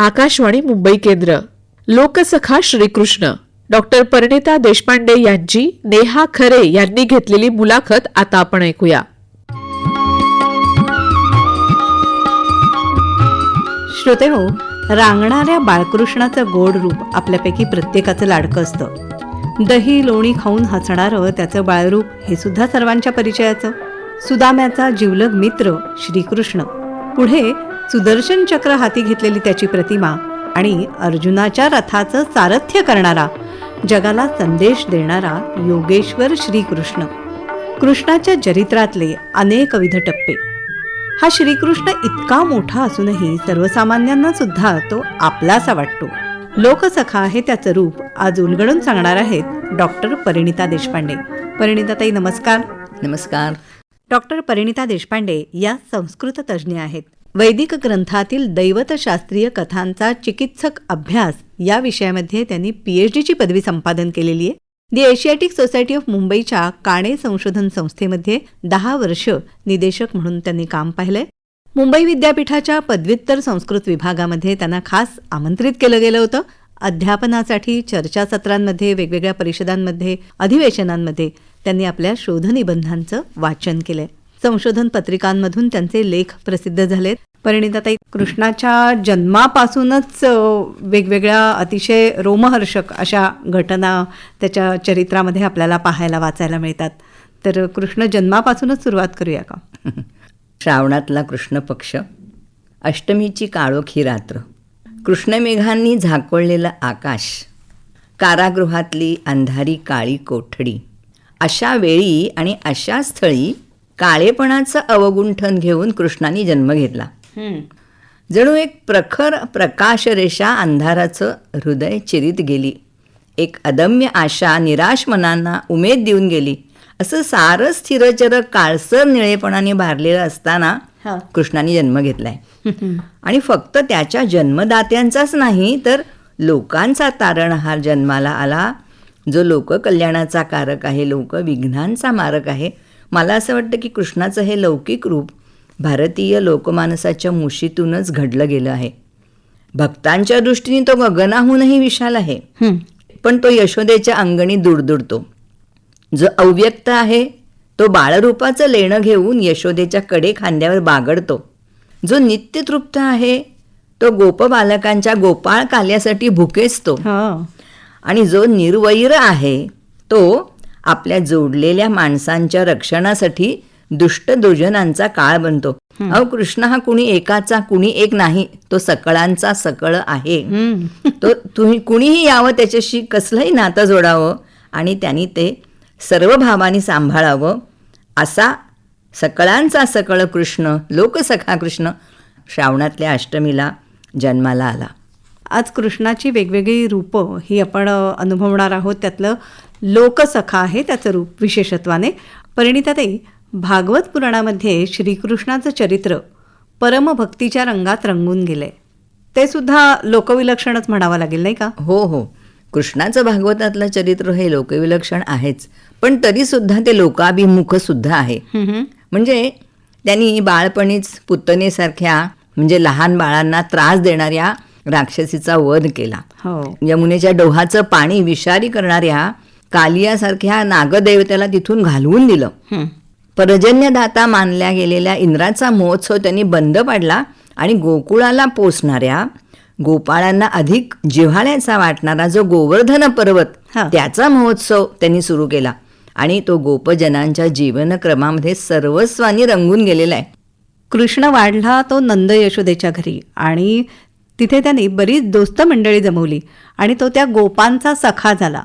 आकाशवाणी मुंबई केंद्र. लोकसखा श्रीकृष्ण. डॉक्टर परिणिता देशपांडे यांची नेहा खरे यांनी घेतलेली मुलाखत आता आपण ऐकूया. श्रोते हो रांगणाऱ्या बाळकृष्णाचं गोड रूप आपल्यापैकी प्रत्येकाचं लाडकं असतं. दही लोणी खाऊन हसणारं त्याचं बाळरूप हे सुद्धा सर्वांच्या परिचयाचं. सुदाम्याचा जिवलग मित्र श्रीकृष्ण. पुढे सुदर्शन चक्र हाती घेतलेली त्याची प्रतिमा आणि अर्जुनाच्या रथाचं सारथ्य करणारा जगाला संदेश देणारा योगेश्वर श्रीकृष्ण. कृष्णाच्या चरित्रातले अनेकविध टप्पे. हा श्रीकृष्ण इतका मोठा असूनही सर्वसामान्यांना सुद्धा तो आपलासा वाटतो. लोकसखा हे त्याचं रूप आज उलगडून सांगणार आहेत डॉक्टर परिणिता देशपांडे. परिणिताताई नमस्कार. नमस्कार. डॉक्टर परिणिता देशपांडे या संस्कृत तज्ज्ञ आहेत. वैदिक ग्रंथातील दैवतशास्त्रीय कथांचा चिकित्सक अभ्यास या विषयामध्ये त्यांनी पीएच डीची पदवी संपादन केलेली आहे. दी एशियाटिक सोसायटी ऑफ मुंबईच्या काणे संशोधन संस्थेमध्ये दहा वर्ष निदेशक म्हणून त्यांनी काम पाहिलंय. मुंबई विद्यापीठाच्या पदव्युत्तर संस्कृत विभागामध्ये त्यांना खास आमंत्रित केलं गेलं होतं. अध्यापनासाठी चर्चासत्रांमध्ये वेगवेगळ्या परिषदांमध्ये अधिवेशनांमध्ये त्यांनी आपल्या शोधनिबंधांचं वाचन केलंय. संशोधन पत्रिकांमधून त्यांचे लेख प्रसिद्ध झालेत. परिणिताताई कृष्णाच्या जन्मापासूनच वेगवेगळ्या अतिशय रोमहर्षक अशा घटना त्याच्या चरित्रामध्ये आपल्याला पाहायला वाचायला मिळतात. तर कृष्ण जन्मापासूनच सुरुवात करूया का? श्रावणातला कृष्ण पक्ष अष्टमीची काळोखी रात्र कृष्णमेघांनी झाकोळलेलं आकाश कारागृहातली अंधारी काळी कोठडी अशा वेळी आणि अशा स्थळी काळेपणाचं अवगुंठन घेऊन कृष्णाने जन्म घेतला. जणू एक प्रखर प्रकाशरेषा अंधाराचं हृदय चिरीत गेली. एक अदम्य आशा निराश मनांना उमेद देऊन गेली. असं सारं स्थिरचर काळसर निळेपणाने भारलेलं असताना. कृष्णाने जन्म घेतलाय. आणि फक्त त्याच्या जन्मदात्यांचाच नाही तर लोकांचा तारणहार जन्माला आला. जो लोककल्याणाचा कारक आहे लोक विघ्नांचा मारक आहे मला असं वाटतं की कृष्णाचं हे लौकिक रूप भारतीय लोकमानसाच्या मुशीतूनच घडलं गेलं आहे. भक्तांच्या दृष्टीने तो गगनाहूनही विशाल आहे पण तो यशोदेच्या अंगणी दुडदुडतो. जो अव्यक्त आहे तो बाळरूपाचं लेणं घेऊन यशोदेच्या कडे खांद्यावर बागडतो. जो नित्यतृप्त आहे तो गोपबालकांच्या गोपाळ काल्यासाठी भुकेचतो हा. आणि जो निर्वैर आहे तो आपल्या जोडलेल्या माणसांच्या रक्षणासाठी दुष्ट दुर्जनांचा काळ बनतो. अहो कृष्ण हा कुणी एकाचा कुणी एक नाही तो सकळांचा सकळ आहे. तो तुम्ही कुणीही यावं त्याच्याशी कसलंही नातं जोडावं आणि त्यांनी ते सर्व भावानी सांभाळावं असा सकळांचा सकळ कृष्ण लोकसखा कृष्ण श्रावणातल्या अष्टमीला जन्माला आला. आज कृष्णाची वेगवेगळी रूपं ही आपण अनुभवणार आहोत. त्यातलं लोकसखा आहे त्याचं रूप विशेषत्वाने. परिणिताताई भागवत पुराणामध्ये श्रीकृष्णाचं चरित्र परमभक्तीच्या रंगात रंगून गेलंय. ते सुद्धा लोकविलक्षणच म्हणावं लागेल नाही का? हो हो. कृष्णाचं भागवतातलं चरित्र हे लोकविलक्षण आहेच. पण तरीसुद्धा ते लोकाभिमुख सुद्धा आहे. म्हणजे त्यांनी बाळपणीच पुतनेसारख्या म्हणजे लहान बाळांना त्रास देणाऱ्या राक्षसीचा वध केला. हो. यमुनेच्या डोहाचं पाणी विषारी करणाऱ्या कालियासारख्या नागदेवतेला तिथून घालवून दिलं. पर्जन्यदाता मानल्या गेलेल्या इंद्राचा महोत्सव त्यांनी बंद पाडला आणि गोकुळाला पोचणाऱ्या गोपाळांना अधिक जिव्हाळ्याचा वाटणारा जो गोवर्धन पर्वत. त्याचा महोत्सव त्यांनी सुरू केला. आणि तो गोपजनांच्या जीवनक्रमामध्ये सर्वस्वानी रंगून गेलेला आहे. कृष्ण वाढला तो नंद यशोदेच्या घरी आणि तिथे त्यांनी बरीच दोस्त मंडळी जमवली आणि तो त्या गोपांचा सखा झाला.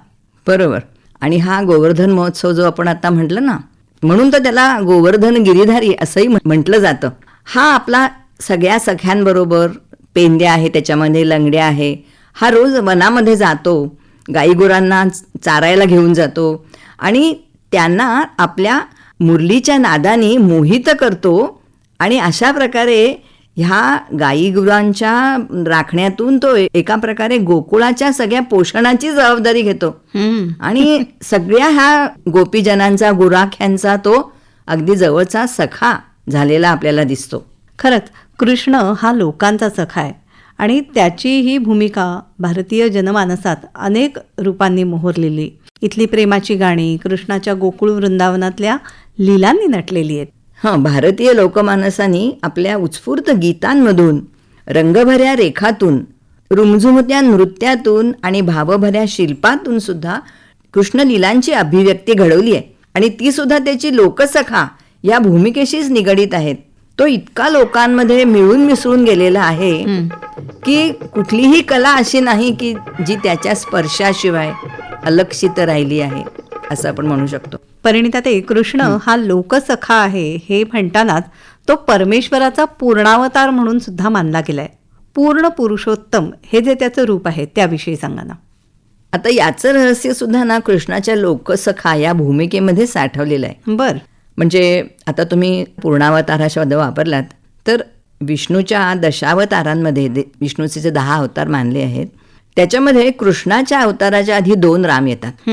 बरोबर. आणि हा गोवर्धन महोत्सव जो आपण आता म्हटलं ना म्हणून तर त्याला गोवर्धन गिरीधारी असंही म्हटलं जातं. हा आपला सगळ्या सख्यांबरोबर पेंद्या आहे त्याच्यामध्ये लंगड्या आहे. हा रोज वनामध्ये जातो गाईगुरांना चारायला घेऊन जातो आणि त्यांना आपल्या मुरलीच्या नादाने मोहित करतो आणि अशा प्रकारे ह्या गाईगुरांच्या राखण्यातून तो एका प्रकारे गोकुळाच्या सगळ्या पोषणाची जबाबदारी घेतो. आणि सगळ्या ह्या गोपीजनांचा गुराख्यांचा तो अगदी जवळचा सखा झालेला आपल्याला दिसतो. खरंच कृष्ण हा लोकांचा सखा आहे. आणि त्याची ही भूमिका भारतीय जनमानसात अनेक रूपांनी मोहरलेली. इथली प्रेमाची गाणी कृष्णाच्या गोकुळ वृंदावनातल्या लीलांनी नटलेली आहेत. हां भारतीय लोकमानसानी आपल्या उत्स्फूर्त गीतांमधून रंगभऱ्या रेखातून रुमझुमत्या नृत्यातून आणि भावभऱ्या शिल्पातून सुद्धा कृष्णलीलांची अभिव्यक्ती घडवली आहे. आणि ती सुद्धा त्याची लोकसखा या भूमिकेशीच निगडीत आहेत. तो इतका लोकांमध्ये मिळून मिसळून गेलेला आहे की कुठलीही कला अशी नाही की जी त्याच्या स्पर्शाशिवाय अलक्षित राहिली आहे असं आपण म्हणू शकतो. परिणिता ते कृष्ण हा लोकसखा आहे हे म्हणतानाच तो परमेश्वराचा पूर्णावतार म्हणून सुद्धा मानला गेलाय. पूर्ण पुरुषोत्तम हे जे त्याचं रूप आहे त्याविषयी सांगा ना. आता याचं रहस्य सुद्धा ना कृष्णाच्या लोकसखा या भूमिकेमध्ये साठवलेलं आहे. बर. म्हणजे आता तुम्ही पूर्णावतार हा शब्द वापरलात तर विष्णूच्या दशावतारांमध्ये विष्णूचे जे दहा अवतार मानले आहेत त्याच्यामध्ये कृष्णाच्या अवताराच्या आधी दोन राम येतात.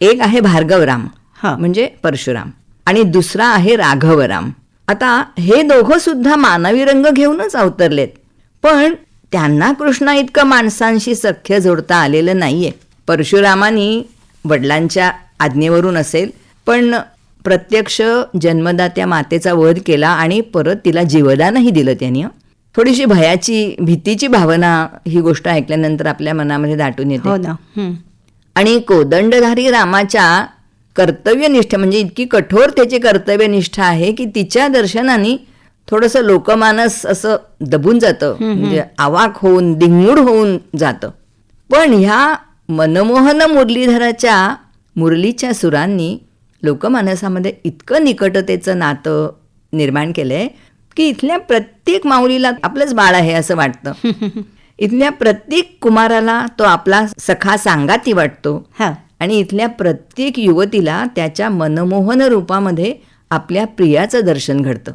एक आहे भार्गवराम हा. म्हणजे परशुराम. आणि दुसरा आहे राघवराम. आता हे दोघं सुद्धा मानवी रंग घेऊनच अवतरलेत. पण त्यांना कृष्णा इतकं माणसांशी सख्य जोडता आलेलं नाहीये. परशुरामानी वडिलांच्या आज्ञेवरून असेल पण प्रत्यक्ष जन्मदात्या मातेचा वध केला आणि परत तिला जीवदानही दिलं त्यांनी. थोडीशी भयाची भीतीची भावना ही गोष्ट ऐकल्यानंतर आपल्या मनामध्ये दाटून येते. हो ना. आणि कोदंडधारी रामाच्या कर्तव्यनिष्ठ म्हणजे इतकी कठोर त्याची कर्तव्यनिष्ठा आहे की तिच्या दर्शनाने थोडंसं लोकमानस असं दबून जातं म्हणजे आवाक होऊन दिंगूड होऊन जातं. पण ह्या मनमोहन मुरलीधराच्या मुरलीच्या सुरांनी लोकमानसामध्ये इतकं निकटतेचं नातं निर्माण केलंय की इथल्या प्रत्येक माऊलीला आपलंच बाळ आहे असं वाटतं. इथल्या प्रत्येक कुमाराला तो आपला सखा सांगाती वाटतो. हा. आणि इथल्या प्रत्येक युवतीला त्याच्या मनमोहन रूपामध्ये आपल्या प्रियाचं दर्शन घडतं.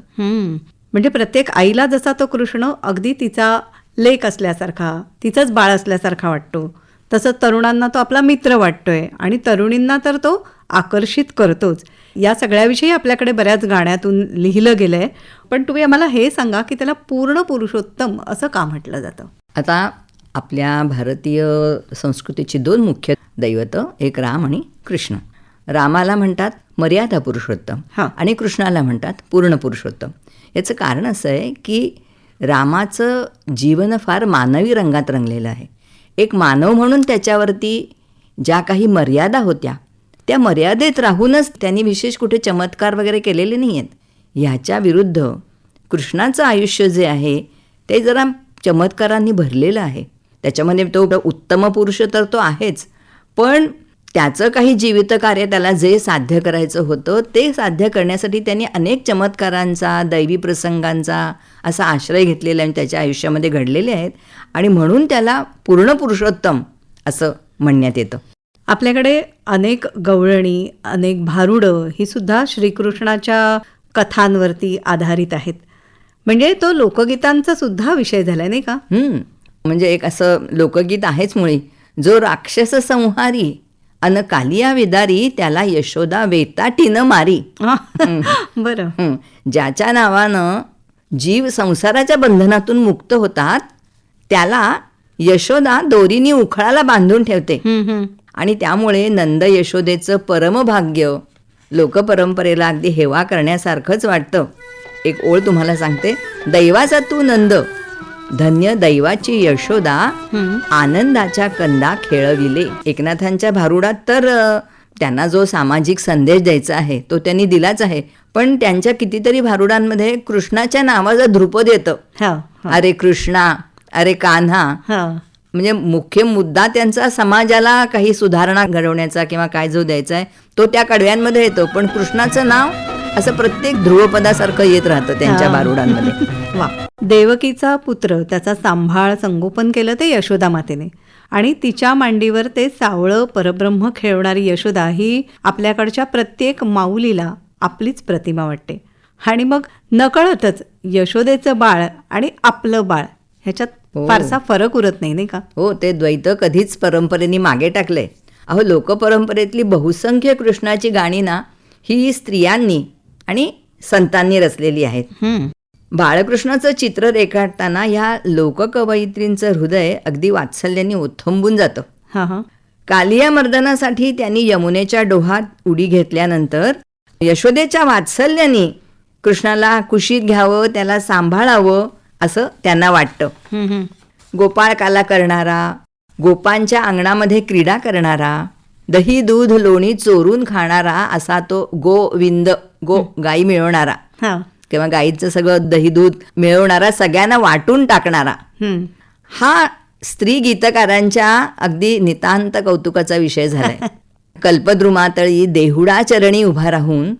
म्हणजे प्रत्येक आईला जसा तो कृष्ण अगदी तिचा लेक असल्यासारखा तिचंच बाळ असल्यासारखा वाटतो. तसं तरुणांना तो आपला मित्र वाटतोय आणि तरुणींना तर तो आकर्षित करतोच. या सगळ्याविषयी आपल्याकडे बऱ्याच गाण्यातून लिहिलं गेलंय. पण तुम्ही आम्हाला हे सांगा की त्याला पूर्ण पुरुषोत्तम असं का म्हटलं जातं? आता आपल्या भारतीय संस्कृतीची दोन मुख्य दैवतं एक राम आणि कृष्ण. रामाला म्हणतात मर्यादा पुरुषोत्तम हां. आणि कृष्णाला म्हणतात पूर्ण पुरुषोत्तम. याचं कारण असं आहे की रामाचं जीवन फार मानवी रंगात रंगलेलं आहे. एक मानव म्हणून त्याच्यावरती ज्या काही मर्यादा होत्या त्या मर्यादेत राहूनच त्यांनी विशेष कुठे चमत्कार वगैरे केलेले नाही आहेत ह्याच्या विरुद्ध कृष्णाचं आयुष्य जे आहे ते जरा चमत्कारांनी भरलेलं आहे. त्याच्यामध्ये तो उत्तम पुरुष तर तो आहेच. पण त्याचं काही जीवित कार्य त्याला जे साध्य करायचं होतं ते साध्य करण्यासाठी त्यांनी अनेक चमत्कारांचा दैवी प्रसंगांचा असा आश्रय घेतलेला आणि त्याच्या आयुष्यामध्ये घडलेले आहेत आणि म्हणून त्याला पूर्ण पुरुषोत्तम असं म्हणण्यात येतं. आपल्याकडे अनेक गवळणी अनेक भारुडं ही सुद्धा श्रीकृष्णाच्या कथांवरती आधारित आहेत. म्हणजे तो लोकगीतांचा सुद्धा विषय झालाय नाही का. म्हणजे एक असं लोकगीत आहेच मुळी. जो राक्षस संहारी अन कालिया विदारी त्याला यशोदा वेताटीनं मारी. बरं. ज्याच्या नावानं जीव संसाराच्या बंधनातून मुक्त होतात त्याला यशोदा दोरीनी उखळाला बांधून ठेवते. आणि त्यामुळे नंद यशोदेचं परमभाग्य लोकपरंपरेला अगदी हेवा करण्यासारखंच वाटतं. एक ओळ तुम्हाला सांगते. दैवाचा तू नंद धन्य दैवाची यशोदा आनंदाच्या कंदा खेळविले. एकनाथांच्या भारुडात तर त्यांना जो सामाजिक संदेश द्यायचा आहे तो त्यांनी दिलाच आहे. पण त्यांच्या कितीतरी भारुडांमध्ये कृष्णाच्या नावाचं ध्रुपद येतं. अरे कृष्णा अरे कान्हा. म्हणजे मुख्य मुद्दा त्यांचा समाजाला काही सुधारणा घडवण्याचा किंवा काय जो द्यायचा आहे तो त्या कडव्यांमध्ये येतो. पण कृष्णाचं नाव असं प्रत्येक ध्रुवपदासारखं येत राहतं त्यांच्या. बारुडांमध्ये वा. देवकीचा पुत्र त्याचा सांभाळ संगोपन केलं ते यशोदा मातेने. आणि तिच्या मांडीवर ते सावळं परब्रह्म खेळवणारी यशोदा ही आपल्याकडच्या प्रत्येक माऊलीला आपलीच प्रतिमा वाटते. आणि मग नकळतच यशोदेचं बाळ आणि आपलं बाळ ह्याच्यात हो. फारसा फरक उरत नाही नाही का? हो ते द्वैत कधीच परंपरेने मागे टाकलंय. अहो लोकपरंपरेतली बहुसंख्य कृष्णाची गाणी ना ही स्त्रियांनी आणि संतांनी रचलेली आहेत. बाळकृष्णाचं चित्र रेखाटताना ह्या लोककवयित्रींचं हृदय अगदी वात्सल्याने ओथंबून जातं. हां हां. कालिया मर्दनासाठी त्यांनी यमुनेच्या डोहात उडी घेतल्यानंतर यशोदेच्या वात्सल्याने कृष्णाला कुशीत घ्यावं त्याला सांभाळावं असं त्यांना वाटतं. गोपाळकाला करणारा गोपांच्या अंगणामध्ये क्रीडा करणारा दही दूध लोणी चोरून खाणारा असा तो गोविंद गो गाई मिळवणारा. किंवा गाईचं सगळं दही दूध मिळवणारा सगळ्यांना वाटून टाकणारा. हा स्त्री गीतकारांच्या अगदी नितांत कौतुकाचा विषय झालाय. कल्पद्रुमातळी देहुडा चरणी उभा राहून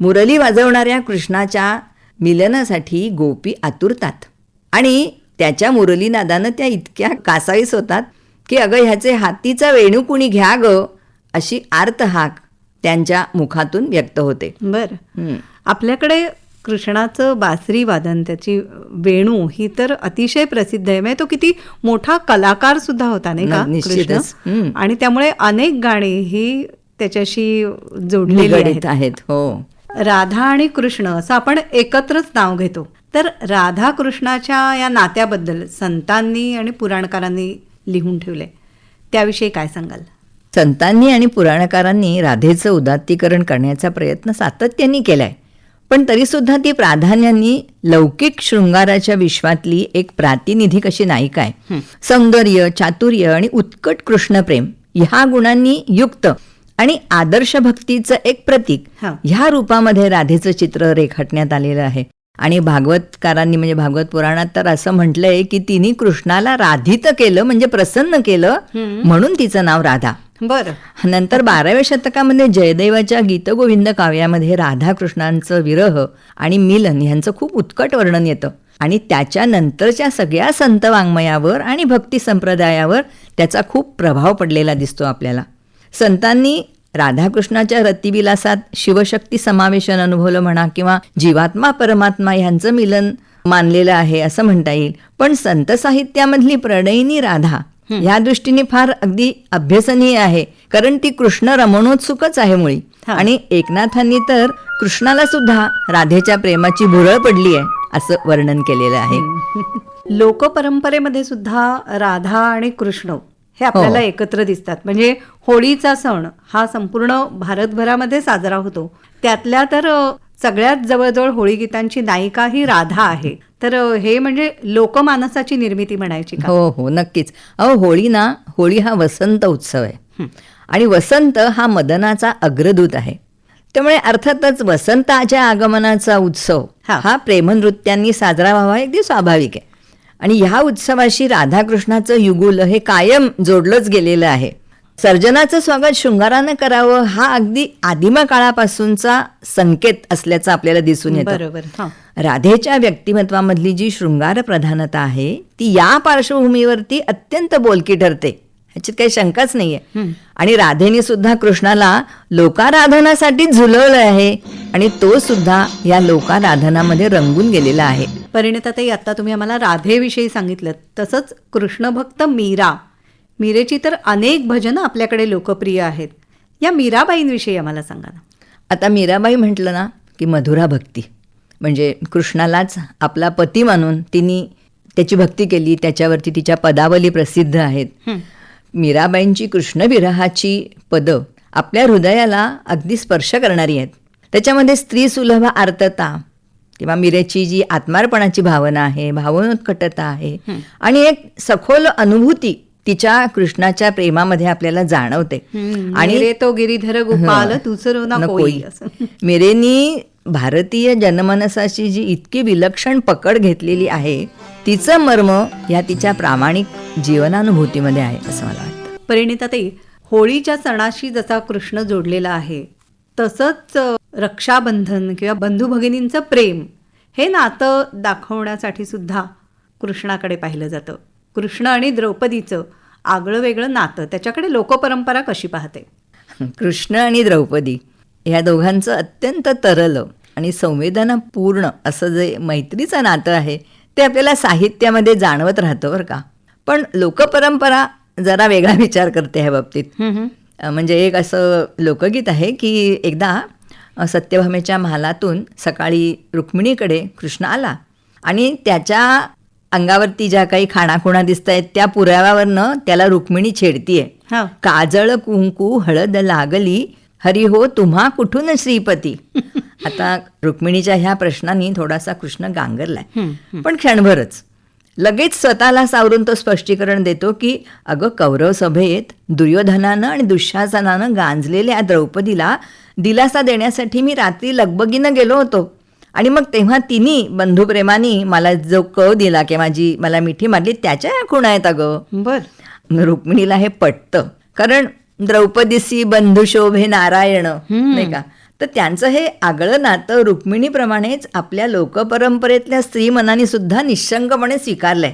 मुरली वाजवणाऱ्या कृष्णाच्या मिलनासाठी गोपी आतुरतात. आणि त्याच्या मुरलीनादानं त्या इतक्या कासावीस होतात की अगं ह्याचे हातीचा वेणू कुणी घ्या ग अशी आर्त हाक त्यांच्या मुखातून व्यक्त होते. बरं. आपल्याकडे कृष्णाचं बासरी वादन त्याची वेणू ही तर अतिशय प्रसिद्ध आहे. म्हणजे तो किती मोठा कलाकार सुद्धा होता नाही का. कृष्ण. आणि त्यामुळे अनेक गाणी ही त्याच्याशी जोडलेली आहेत हो. राधा आणि कृष्ण असं आपण एकत्रच नाव घेतो. तर राधा कृष्णाच्या या नात्याबद्दल संतांनी आणि पुराणकारांनी लिहून ठेवले. त्याविषयी काय सांगाल? संतांनी आणि पुराणकारांनी राधेचं उदात्तीकरण करण्याचा प्रयत्न सातत्याने केलाय. पण तरीसुद्धा ती प्राधान्याने लौकिक शृंगाराच्या विश्वातली एक प्रातिनिधिक अशी नायिका आहे. सौंदर्य चातुर्य आणि उत्कट कृष्णप्रेम ह्या गुणांनी युक्त आणि आदर्श भक्तीचं एक प्रतीक. ह्या रूपामध्ये राधेचं चित्र रेखाटण्यात आलेलं आहे. आणि भागवतकारांनी म्हणजे भागवत पुराणात तर असं म्हटलंय की तिने कृष्णाला राधित केलं म्हणजे प्रसन्न केलं म्हणून तिचं नाव राधा. बरं. नंतर बाराव्या शतकामध्ये जयदेवाच्या गीतगोविंद काव्यामध्ये राधाकृष्णांचं विरह आणि मिलन यांचं खूप उत्कट वर्णन येतं. आणि त्याच्या नंतरच्या सगळ्या संत वाङ्मयावर आणि भक्ती संप्रदायावर त्याचा खूप प्रभाव पडलेला दिसतो आपल्याला. संतांनी राधाकृष्णाच्या रतिविलासात शिवशक्ती समावेशन अनुभवलं म्हणा किंवा जीवात्मा परमात्मा ह्यांचं मिलन मानलेलं आहे असं म्हणता येईल. पण संत साहित्यामधली प्रणयिनी राधा या दृष्टीने फार अगदी अभ्यसनीय आहे. कारण ती कृष्ण रमणोत्सुकच आहे मुळी. आणि एकनाथांनी तर कृष्णाला सुद्धा राधेच्या प्रेमाची भुरळ पडली आहे असं वर्णन केलेलं आहे. लोकपरंपरेमध्ये सुद्धा राधा आणि कृष्ण हे आपल्याला हो. एकत्र दिसतात. म्हणजे होळीचा सण हा संपूर्ण भारतभरामध्ये साजरा होतो. त्यातल्या तर सगळ्यात जवळजवळ होळी गीतांची नायिका ही राधा आहे. तर हे म्हणजे लोकमानसाची निर्मिती म्हणायची का? हो हो नक्कीच. अहो होळी ना होळी हा वसंत उत्सव आहे. आणि वसंत हा मदनाचा अग्रदूत आहे. त्यामुळे अर्थातच वसंताच्या आगमनाचा उत्सव हा. हा प्रेमनृत्यांनी साजरा व्हावा हे अगदी स्वाभाविक आहे. आणि ह्या उत्सवाशी राधाकृष्णाचं युगुल हे कायम जोडलंच गेलेलं आहे. सर्जनाचं स्वागत शृंगारानं करावं हा अगदी आदिमा काळापासूनचा संकेत असल्याचं आपल्याला दिसून येतं. बरोबर राधेच्या व्यक्तिमत्वामधली जी शृंगार प्रधानता आहे ती या पार्श्वभूमीवरती अत्यंत बोलकी ठरते. ह्याच्यात काही शंकाच नाहीये. आणि राधेने सुद्धा कृष्णाला लोकाराधनासाठी झुलवलं आहे आणि तो सुद्धा या लोकाराधनामध्ये रंगून गेलेला आहे. परिणिताताई आता तुम्ही आम्हाला राधेविषयी सांगितलं. तसंच कृष्णभक्त मीरा मीरेची तर अनेक भजनं आपल्याकडे लोकप्रिय आहेत. या मीराबाईंविषयी आम्हाला सांगा ना. आता मीराबाई म्हटलं ना की मधुरा भक्ती. म्हणजे कृष्णालाच आपला पती मानून तिने त्याची भक्ती केली त्याच्यावरती तिच्या पदावली प्रसिद्ध आहेत. मीराबाईंची कृष्णविरहाची पदं आपल्या हृदयाला अगदी स्पर्श करणारी आहेत. त्याच्यामध्ये स्त्री सुलभ आर्तता किंवा मीरेची जी आत्मार्पणाची भावना आहे भावनोत्कटता आहे आणि एक सखोल अनुभूती तिच्या कृष्णाच्या प्रेमामध्ये आपल्याला जाणवते. आणि रे तो गिरीधर गोपाल कोई मिरेनी भारतीय जनमानसाची जी इतकी विलक्षण पकड घेतलेली आहे तिचं मर्म या तिच्या प्रामाणिक जीवनानुभूतीमध्ये आहे असं मला वाटतं. परिणिताताई होळीच्या सणाशी जसा कृष्ण जोडलेला आहे तसंच रक्षाबंधन किंवा बंधू भगिनींचं प्रेम हे नातं दाखवण्यासाठी सुद्धा कृष्णाकडे पाहिलं जातं. कृष्ण आणि द्रौपदीचं आगळं वेगळं नातं. त्याच्याकडे लोकपरंपरा कशी पाहते? कृष्ण आणि द्रौपदी ह्या दोघांचं अत्यंत तरल आणि संवेदनापूर्ण असं जे मैत्रीचं नातं आहे ते आपल्याला साहित्यामध्ये जाणवत राहतं बरं का. पण लोकपरंपरा जरा वेगळा विचार करते ह्या बाबतीत. म्हणजे एक असं लोकगीत आहे की एकदा सत्यभामेच्या महालातून सकाळी रुक्मिणीकडे कृष्ण आला आणि त्याच्या अंगावरती ज्या काही खाणाखुणा दिसत आहेत त्या पुराव्यावरनं त्याला रुक्मिणी छेडतीये. हा. काजळ कुंकू हळद लागली. हरी हो तुम्हा कुठून श्रीपती? आता रुक्मिणीच्या ह्या प्रश्नांनी थोडासा कृष्ण गांगरलाय. पण क्षणभरच. लगेच स्वतःला सावरून तो स्पष्टीकरण देतो की अगं कौरव सभेत दुर्योधनानं आणि दुःशासनानं गांजलेल्या द्रौपदीला दिलासा देण्यासाठी मी रात्री लगबगीनं गेलो होतो. आणि मग तेव्हा तिन्ही बंधुप्रेमाने मला जो कव दिला की माझी मला मिठी मारली त्याच्या खुणा आहेत अगं. बर. रुक्मिणीला हे पटतं. कारण द्रौपदीसी बंधुशोभे नारायण नाही का? तर त्यांचं हे आगळं नातं रुक्मिणीप्रमाणेच आपल्या लोकपरंपरेतल्या स्त्री मनाने सुद्धा निशंकपणे स्वीकारलंय.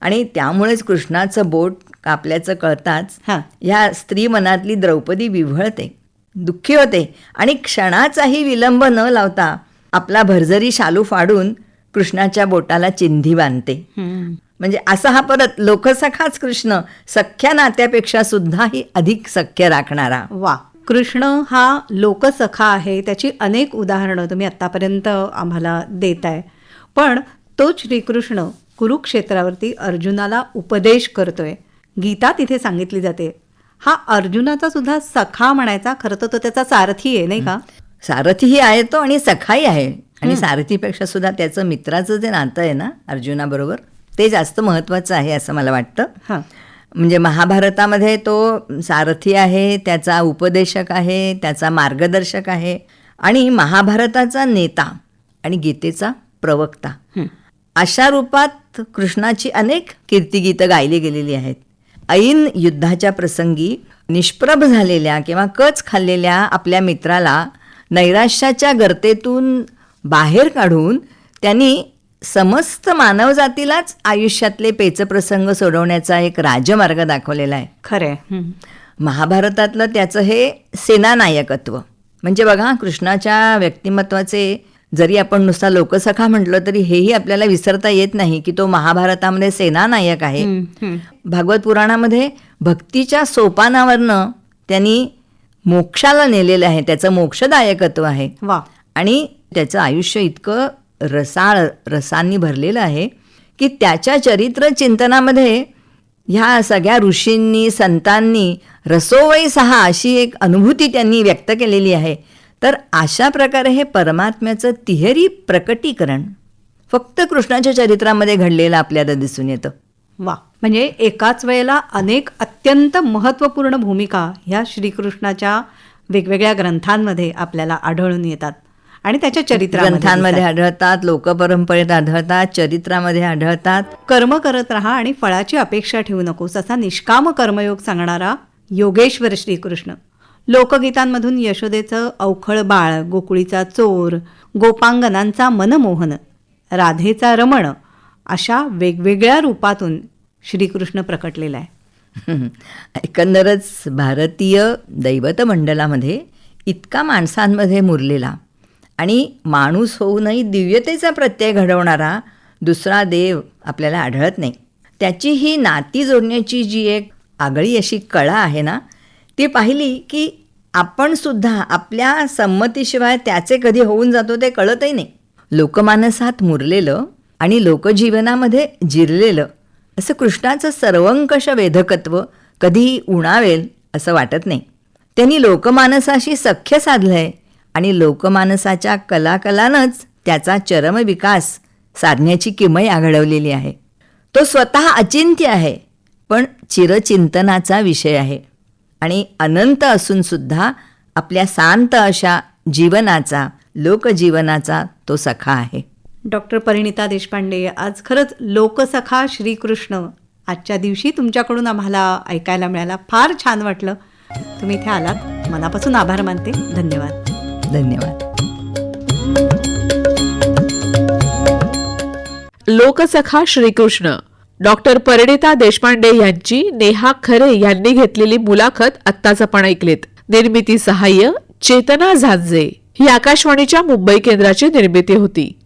आणि त्यामुळेच कृष्णाचं बोट कापल्याचं कळताच हा. ह्या स्त्री मनातली द्रौपदी विव्हळते दुःखी होते आणि क्षणाचाही विलंब न लावता आपला भरजरी शालू फाडून कृष्णाच्या बोटाला चिंधी बांधते. म्हणजे असा हा परत लोकसखाच कृष्ण सख्या नात्यापेक्षा सुद्धाही अधिक सख्य राखणारा. वा. कृष्ण हा लोकसखा आहे त्याची अनेक उदाहरणं तुम्ही आत्तापर्यंत आम्हाला देत आहे पण तोच श्रीकृष्ण कुरुक्षेत्रावरती अर्जुनाला उपदेश करतोय. गीता तिथे सांगितली जाते. हा अर्जुनाचा सुद्धा सखा म्हणायचा खरं तर तो त्याचा सारथी आहे नाही का? सारथीही आहे तो आणि सखाही आहे. आणि सारथीपेक्षा सुद्धा त्याचं मित्राचं जे नातं आहे ना अर्जुनाबरोबर ते जास्त महत्त्वाचं आहे असं मला वाटतं. हां. म्हणजे महाभारतामध्ये तो सारथी आहे त्याचा उपदेशक आहे त्याचा मार्गदर्शक आहे आणि महाभारताचा नेता आणि गीतेचा प्रवक्ता. अशा रूपात कृष्णाची अनेक कीर्तिगीतं गायली गेलेली आहेत. ऐन युद्धाच्या प्रसंगी निष्प्रभ झालेल्या किंवा कच खाल्लेल्या आपल्या मित्राला नैराश्याच्या गर्तेतून बाहेर काढून त्यांनी समस्त मानवजातीलाच आयुष्यातले पेचप्रसंग सोडवण्याचा एक राजमार्ग दाखवलेला आहे. खरंय. महाभारतातलं त्याचं हे सेनानायकत्व. म्हणजे बघा कृष्णाच्या व्यक्तिमत्वाचे जरी आपण नुसता लोकसखा म्हटलं तरी हेही आपल्याला विसरता येत नाही की तो महाभारतामध्ये सेनानायक आहे. भागवत पुराणामध्ये भक्तीच्या सोपानावरनं त्यांनी मोक्षाला नेलेलं आहे. त्याचं मोक्षदायकत्व आहे. वा. आणि त्याचं आयुष्य इतकं रसाळ रसांनी भरलेलं आहे की त्याच्या चरित्र चिंतनामध्ये ह्या सगळ्या ऋषींनी संतांनी रसोवई सहा अशी एक अनुभूती त्यांनी व्यक्त केलेली आहे. तर अशा प्रकारे हे परमात्म्याचं तिहेरी प्रकटीकरण फक्त कृष्णाच्या चरित्रामध्ये घडलेलं आपल्याला दिसून येतं. वा. म्हणजे एकाच वेळेला अनेक अत्यंत महत्त्वपूर्ण भूमिका ह्या श्रीकृष्णाच्या वेगवेगळ्या ग्रंथांमध्ये आपल्याला आढळून येतात आणि त्याच्या चरित्रामध्ये ग्रंथांमध्ये. आढळतात लोकपरंपरेत आढळतात चरित्रामध्ये आढळतात. कर्म करत राहा आणि फळाची अपेक्षा ठेवू नकोस असा निष्काम कर्मयोग सांगणारा योगेश्वर श्रीकृष्ण. लोकगीतांमधून यशोदेचं अवखळ बाळ गोकुळीचा चोर गोपांगनांचा मनमोहन राधेचा रमण अशा वेगवेगळ्या रूपातून श्रीकृष्ण प्रकटलेला आहे. एकंदरच भारतीय दैवत मंडलामध्ये इतका माणसांमध्ये मुरलेला आणि माणूस होऊनही दिव्यतेचा प्रत्यय घडवणारा दुसरा देव आपल्याला आढळत नाही. त्याची ही नाती जोडण्याची जी एक आगळी अशी कळा आहे ना ती पाहिली की आपण सुद्धा आपल्या संमतीशिवाय त्याचे कधी होऊन जातो ते कळतही नाही. लोकमानसात मुरलेलं आणि लोकजीवनामध्ये जिरलेलं असं कृष्णाचं सर्वंकष वेधकत्व कधी उणावेल असं वाटत नाही. त्यांनी लोकमानसाशी सख्य साधलंय आणि लोकमानसाच्या कलाकलानंच त्याचा चरम विकास साधण्याची किमय आघडवलेली आहे. तो स्वतः अचिंत्य आहे पण चिरचिंतनाचा विषय आहे आणि अनंत असून सुद्धा आपल्या शांत अशा जीवनाचा लोकजीवनाचा तो सखा आहे. डॉक्टर परिणिता देशपांडे आज खरंच लोकसखा श्रीकृष्ण. आजच्या दिवशी तुमच्याकडून आम्हाला ऐकायला मिळाला फार छान वाटलं. तुम्ही इथे आलात. मनापासून आभार मानते. धन्यवाद. धन्यवाद. लोकसखा श्रीकृष्ण. डॉक्टर परिणिता देशपांडे यांची नेहा खरे यांनी घेतलेली मुलाखत आत्ताच आपण ऐकलीत. निर्मिती सहाय्य चेतना झांजे. ही आकाशवाणीच्या मुंबई केंद्राची निर्मिती होती.